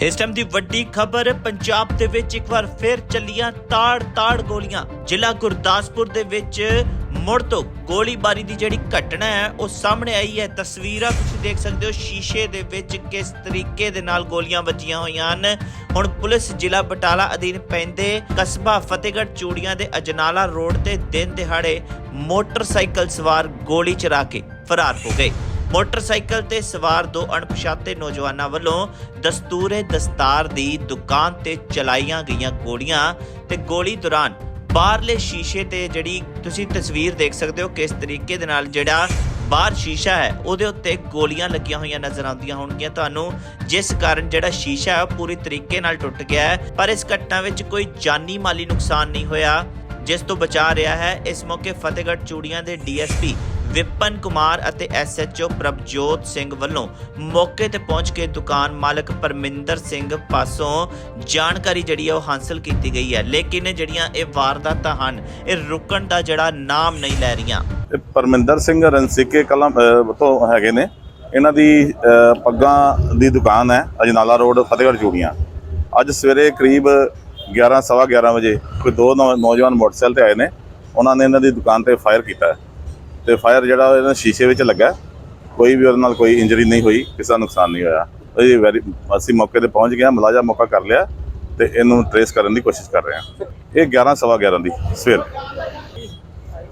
ਇਸ ਟਾਈਮ ਦੀ ਵੱਡੀ ਖਬਰ, ਪੰਜਾਬ ਦੇ ਵਿੱਚ ਇੱਕ ਵਾਰ ਫਿਰ ਚੱਲੀਆਂ ਤਾੜ-ਤਾੜ ਗੋਲੀਆਂ। ਜ਼ਿਲ੍ਹਾ ਗੁਰਦਾਸਪੁਰ ਦੇ ਵਿੱਚ ਮੁੜ ਤੋਂ ਗੋਲੀਬਾਰੀ ਦੀ ਜਿਹੜੀ ਘਟਨਾ ਹੈ, ਉਹ ਸਾਹਮਣੇ ਆਈ ਹੈ। ਤਸਵੀਰਾਂ ਤੁਸੀਂ ਦੇਖ ਸਕਦੇ ਹੋ, ਸ਼ੀਸ਼ੇ ਦੇ ਵਿੱਚ ਕਿਸ ਤਰੀਕੇ ਦੇ ਨਾਲ ਗੋਲੀਆਂ ਵੱਜੀਆਂ ਹੋਈਆਂ ਹਨ। ਹੁਣ ਪੁਲਿਸ ਜ਼ਿਲ੍ਹਾ ਬਟਾਲਾ ਅਧੀਨ ਪੈਂਦੇ ਕਸਬਾ ਫਤਿਹਗੜ੍ਹ ਚੂੜੀਆਂ ਦੇ ਅਜਨਾਲਾ ਰੋਡ ਤੇ ਦਿਨ ਦਿਹਾੜੇ ਮੋਟਰਸਾਈਕਲ ਸਵਾਰ ਗੋਲੀ ਚਲਾ ਕੇ ਫਰਾਰ ਹੋ ਗਏ। ਮੋਟਰਸਾਈਕਲ ਤੇ ਸਵਾਰ ਦੋ ਅਣਪਛਾਤੇ ਨੌਜਵਾਨਾਂ ਵੱਲੋਂ ਦਸਤੂਰੇ ਦਸਤਾਰ ਦੀ ਦੁਕਾਨ ਤੇ ਚਲਾਈਆਂ ਗਈਆਂ ਗੋਲੀਆਂ ਤੇ ਗੋਲੀ ਦੌਰਾਨ ਬਾਹਰਲੇ ਸ਼ੀਸ਼ੇ ਤੇ ਜਿਹੜੀ ਤੁਸੀਂ ਤਸਵੀਰ ਦੇਖ ਸਕਦੇ ਹੋ ਕਿਸ ਤਰੀਕੇ ਦੇ ਨਾਲ ਜਿਹੜਾ ਬਾਹਰ ਸ਼ੀਸ਼ਾ ਹੈ, ਉਹਦੇ ਉੱਤੇ ਗੋਲੀਆਂ ਲੱਗੀਆਂ ਹੋਈਆਂ ਨਜ਼ਰ ਆਉਂਦੀਆਂ ਹੋਣਗੀਆਂ ਤੁਹਾਨੂੰ, ਜਿਸ ਕਾਰਨ ਜਿਹੜਾ ਸ਼ੀਸ਼ਾ ਹੈ, ਉਹ ਪੂਰੀ ਤਰੀਕੇ ਨਾਲ ਟੁੱਟ ਗਿਆ ਹੈ, ਪਰ ਇਸ ਘਟਨਾ ਵਿੱਚ ਕੋਈ ਜਾਨੀ ਮਾਲੀ ਨੁਕਸਾਨ ਨਹੀਂ ਹੋਇਆ, ਜਿਸ ਤੋਂ ਬਚਾ ਰਿਹਾ ਹੈ, ਇਸ ਮੌਕੇ ਫਤਿਹਗੜ੍ਹ ਚੂੜੀਆਂ ਦੇ ਡੀਐਸਪੀ ਵਿਪਨ ਕੁਮਾਰ ਅਤੇ ਐਸਐਚਓ ਪ੍ਰਭਜੋਤ ਸਿੰਘ ਵੱਲੋਂ ਮੌਕੇ ਤੇ ਪਹੁੰਚ ਕੇ ਦੁਕਾਨ ਮਾਲਕ ਪਰਮਿੰਦਰ ਸਿੰਘ ਪਾਸੋਂ ਜਾਣਕਾਰੀ ਜਿਹੜੀ ਹੈ ਉਹ ਹਾਸਲ ਕੀਤੀ ਗਈ ਹੈ। ਲੇਕਿਨ ਜਿਹੜੀਆਂ ਇਹ ਵਾਰਦਾਤਾਂ ਹਨ ਇਹ ਰੁਕਣ ਦਾ ਜਿਹੜਾ ਨਾਮ ਨਹੀਂ ਲੈ ਰਹੀਆਂ। ਇਹ ਪਰਮਿੰਦਰ ਸਿੰਘ ਰਣਸੀਕੇ ਕਲਮ ਅਹ, ਤੋਂ ਹੈਗੇ ਨੇ। ਇਹਨਾਂ ਦੀ ਅਹ, ਪੱਗਾਂ ਦੀ ਦੁਕਾਨ ਹੈ ਅਜਨਾਲਾ ਰੋਡ ਫਤਿਹਗੜ੍ਹ ਚੂੜੀਆਂ। ਅੱਜ ਸਵੇਰੇ ਕਰੀਬ 11 ਸਵਾ 11 ਵਜੇ ਕੋਈ ਦੋ ਨੌ- ਨੌਜਵਾਨ ਮੋਟਰਸਾਈਕਲ ਤੇ ਆਏ ਨੇ। ਉਹਨਾਂ ਨੇ ਇਹਨਾਂ ਦੀ ਦੁਕਾਨ ਤੇ ਫਾਇਰ ਕੀਤਾ ਹੈ। ਤੇ ਫਾਇਰ ਜਿਹੜਾ ਇਹਨਾਂ ਸ਼ੀਸ਼ੇ ਵਿੱਚ ਲੱਗਾ ਕੋਈ ਵੀ ਉਹਦੇ ਨਾਲ ਕੋਈ ਇੰਜਰੀ ਨਹੀਂ ਹੋਈ ਕਿਸੇ ਦਾ ਨੁਕਸਾਨ ਨਹੀਂ ਹੋਇਆ। ਇਹ ਵੈਰੀ ਅਸੀਂ ਮੌਕੇ ਤੇ ਪਹੁੰਚ ਗਏ ਹਾਂ ਮੁਲਾਜ਼ਾ ਮੌਕਾ ਕਰ ਲਿਆ ਤੇ ਇਹਨੂੰ ਟਰੇਸ ਕਰਨ ਦੀ ਕੋਸ਼ਿਸ਼ ਕਰ ਰਹੇ ਹਾਂ। ਇਹ 11 ਸਵਾ 11 ਦੀ ਸਵੇਰ।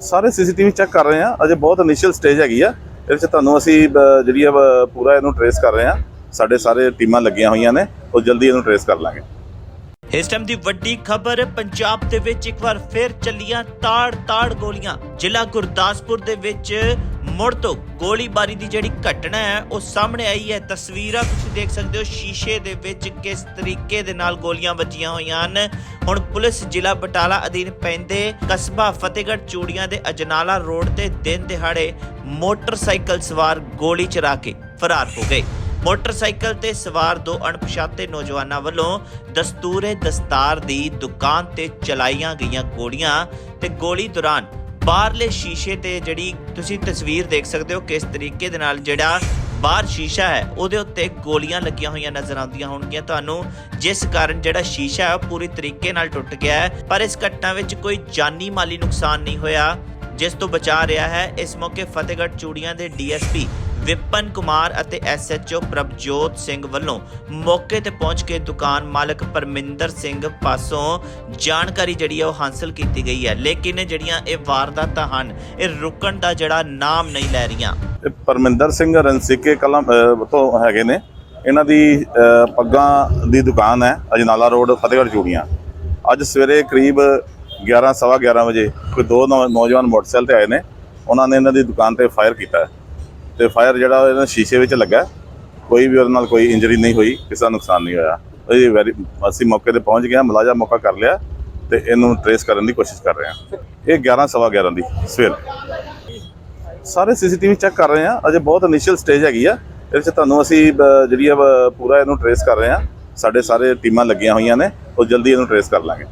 ਸਾਰੇ ਸੀਸੀਟੀਵੀ ਚੈੱਕ ਕਰ ਰਹੇ ਹਾਂ ਅਜੇ ਬਹੁਤ ਇਨੀਸ਼ੀਅਲ ਸਟੇਜ ਹੈਗੀ ਆ ਇਹਦੇ ਚ ਤੁਹਾਨੂੰ ਅਸੀਂ ਜਿਹੜੀ ਆ ਅਹ, ਪੂਰਾ ਇਹਨੂੰ ਟਰੇਸ ਕਰ ਰਹੇ ਹਾਂ। ਸਾਡੇ ਸਾਰੇ ਟੀਮਾਂ ਲੱਗੀਆਂ ਹੋਈਆਂ ਨੇ ਉਹ ਜਲਦੀ ਇਹਨੂੰ ਟਰੇਸ ਕਰ ਲਾਂਗੇ। ਇਸ ਟਾਈਮ ਦੀ ਵੱਡੀ ਖਬਰ, ਪੰਜਾਬ ਦੇ ਵਿੱਚ ਇੱਕ ਵਾਰ ਫਿਰ ਚੱਲੀਆਂ ਤਾੜ-ਤਾੜ ਗੋਲੀਆਂ। ਜ਼ਿਲ੍ਹਾ ਗੁਰਦਾਸਪੁਰ ਦੇ ਵਿੱਚ ਮੁੜ ਤੋਂ ਗੋਲੀਬਾਰੀ ਦੀ ਜਿਹੜੀ ਘਟਨਾ ਹੈ, ਉਹ ਸਾਹਮਣੇ ਆਈ ਹੈ। ਤਸਵੀਰਾਂ ਤੁਸੀਂ ਦੇਖ ਸਕਦੇ ਹੋ, ਸ਼ੀਸ਼ੇ ਦੇ ਵਿੱਚ ਕਿਸ ਤਰੀਕੇ ਦੇ ਨਾਲ ਗੋਲੀਆਂ ਵੱਜੀਆਂ ਹੋਈਆਂ ਹਨ। ਹੁਣ ਪੁਲਿਸ ਜ਼ਿਲ੍ਹਾ ਬਟਾਲਾ ਅਧੀਨ ਪੈਂਦੇ ਕਸਬਾ ਫਤਿਹਗੜ੍ਹ ਚੂੜੀਆਂ ਦੇ ਅਜਨਾਲਾ ਰੋਡ ਤੇ ਦਿਨ ਦਿਹਾੜੇ ਮੋਟਰਸਾਈਕਲ ਸਵਾਰ ਗੋਲੀ ਚਲਾ ਕੇ ਫਰਾਰ ਹੋ ਗਏ। ਮੋਟਰਸਾਈਕਲ ਤੇ ਸਵਾਰ ਦੋ ਅਣਪਛਾਤੇ ਨੌਜਵਾਨਾਂ ਵੱਲੋਂ ਦਸਤੂਰੇ ਦਸਤਾਰ ਦੀ ਦੁਕਾਨ ਤੇ ਚਲਾਈਆਂ ਗਈਆਂ ਗੋਲੀਆਂ ਤੇ ਗੋਲੀ ਦੌਰਾਨ ਬਾਹਰਲੇ ਸ਼ੀਸ਼ੇ ਤੇ ਜਿਹੜੀ ਤੁਸੀਂ ਤਸਵੀਰ ਦੇਖ ਸਕਦੇ ਹੋ ਕਿਸ ਤਰੀਕੇ ਦੇ ਨਾਲ ਜਿਹੜਾ ਬਾਹਰ ਸ਼ੀਸ਼ਾ ਹੈ, ਉਹਦੇ ਉੱਤੇ ਗੋਲੀਆਂ ਲੱਗੀਆਂ ਹੋਈਆਂ ਨਜ਼ਰ ਆਉਂਦੀਆਂ ਹੋਣਗੀਆਂ। ਤੁਹਾਨੂੰ ਜਿਸ ਕਾਰਨ ਜਿਹੜਾ ਸ਼ੀਸ਼ਾ ਹੈ, ਉਹ ਪੂਰੀ ਤਰੀਕੇ ਨਾਲ ਟੁੱਟ ਗਿਆ ਹੈ, ਪਰ ਇਸ ਘਟਨਾ ਵਿੱਚ ਕੋਈ ਜਾਨੀ ਮਾਲੀ ਨੁਕਸਾਨ ਨਹੀਂ ਹੋਇਆ, ਜਿਸ ਤੋਂ ਬਚਾ ਰਿਹਾ ਹੈ। ਇਸ ਮੌਕੇ ਫਤਿਹਗੜ੍ਹ ਚੂੜੀਆਂ ਦੇ ਡੀਐਸਪੀ ਵਿਪਨ ਕੁਮਾਰ ਅਤੇ ਐਸਐਚਓ ਪ੍ਰਭਜੋਤ ਸਿੰਘ ਵੱਲੋਂ ਮੌਕੇ ਤੇ ਪਹੁੰਚ ਕੇ ਦੁਕਾਨ ਮਾਲਕ ਪਰਮਿੰਦਰ ਸਿੰਘ ਪਾਸੋਂ ਜਾਣਕਾਰੀ ਜਿਹੜੀ ਹੈ ਉਹ ਹਾਸਲ ਕੀਤੀ ਗਈ ਹੈ। ਲੇਕਿਨ ਜਿਹੜੀਆਂ ਇਹ ਵਾਰਦਾਤਾਂ ਹਨ ਇਹ ਰੁਕਣ ਦਾ ਜਿਹੜਾ ਨਾਮ ਨਹੀਂ ਲੈ ਰਹੀਆਂ। ਇਹ ਪਰਮਿੰਦਰ ਸਿੰਘ ਰਣਸੀਕੇ ਕਲਮ ਅਹ, ਤੋਂ ਹੈਗੇ ਨੇ। ਇਹਨਾਂ ਦੀ ਅਹ, ਪੱਗਾਂ ਦੀ ਦੁਕਾਨ ਹੈ ਅਜਨਾਲਾ ਰੋਡ ਫਤਿਹਗੜ੍ਹ ਚੂੜੀਆਂ। ਅੱਜ ਸਵੇਰੇ ਕਰੀਬ 11 ਸਵਾ 11 ਵਜੇ ਕੋਈ ਦੋ ਨੌ- ਨੌਜਵਾਨ ਮੋਟਰਸਾਈਕਲ ਤੇ ਆਏ ਨੇ। ਉਹਨਾਂ ਨੇ ਇਹਨਾਂ ਦੀ ਦੁਕਾਨ ਤੇ ਫਾਇਰ ਕੀਤਾ ਹੈ। ਤੇ ਫਾਇਰ ਜਿਹੜਾ ਇਹਨਾਂ ਸ਼ੀਸ਼ੇ ਵਿੱਚ ਲੱਗਾ। ਕੋਈ ਵੀ ਉਹਦੇ ਨਾਲ ਕੋਈ ਇੰਜਰੀ ਨਹੀਂ ਹੋਈ ਕਿਸੇ ਦਾ ਨੁਕਸਾਨ ਨਹੀਂ ਹੋਇਆ। ਇਹ ਵੈਰੀ ਅਸੀਂ ਮੌਕੇ ਤੇ ਪਹੁੰਚ ਗਏ ਹਾਂ ਮੁਲਾਜ਼ਾ ਮੌਕਾ ਕਰ ਲਿਆ ਤੇ ਇਹਨੂੰ ਟਰੇਸ ਕਰਨ ਦੀ ਕੋਸ਼ਿਸ਼ ਕਰ ਰਹੇ ਹਾਂ। ਇਹ 11 ਸਵਾ 11 ਦੀ ਸਵੇਰ। ਸਾਰੇ ਸੀਸੀਟੀਵੀ ਚੈੱਕ ਕਰ ਰਹੇ ਹਾਂ। ਅਜੇ ਬਹੁਤ ਇਨੀਸ਼ੀਅਲ ਸਟੇਜ ਹੈਗੀ ਆ। ਇਹਦੇ ਚ ਤੁਹਾਨੂੰ ਅਸੀਂ ਜਿਹੜੀ ਆ ਅਹ, ਪੂਰਾ ਇਹਨੂੰ ਟਰੇਸ ਕਰ ਰਹੇ ਹਾਂ। ਸਾਡੇ ਸਾਰੇ ਟੀਮਾਂ ਲੱਗੀਆਂ ਹੋਈਆਂ ਨੇ। ਉਹ ਜਲਦੀ ਇਹਨੂੰ ਟਰੇਸ ਕਰ ਲਾਂਗੇ।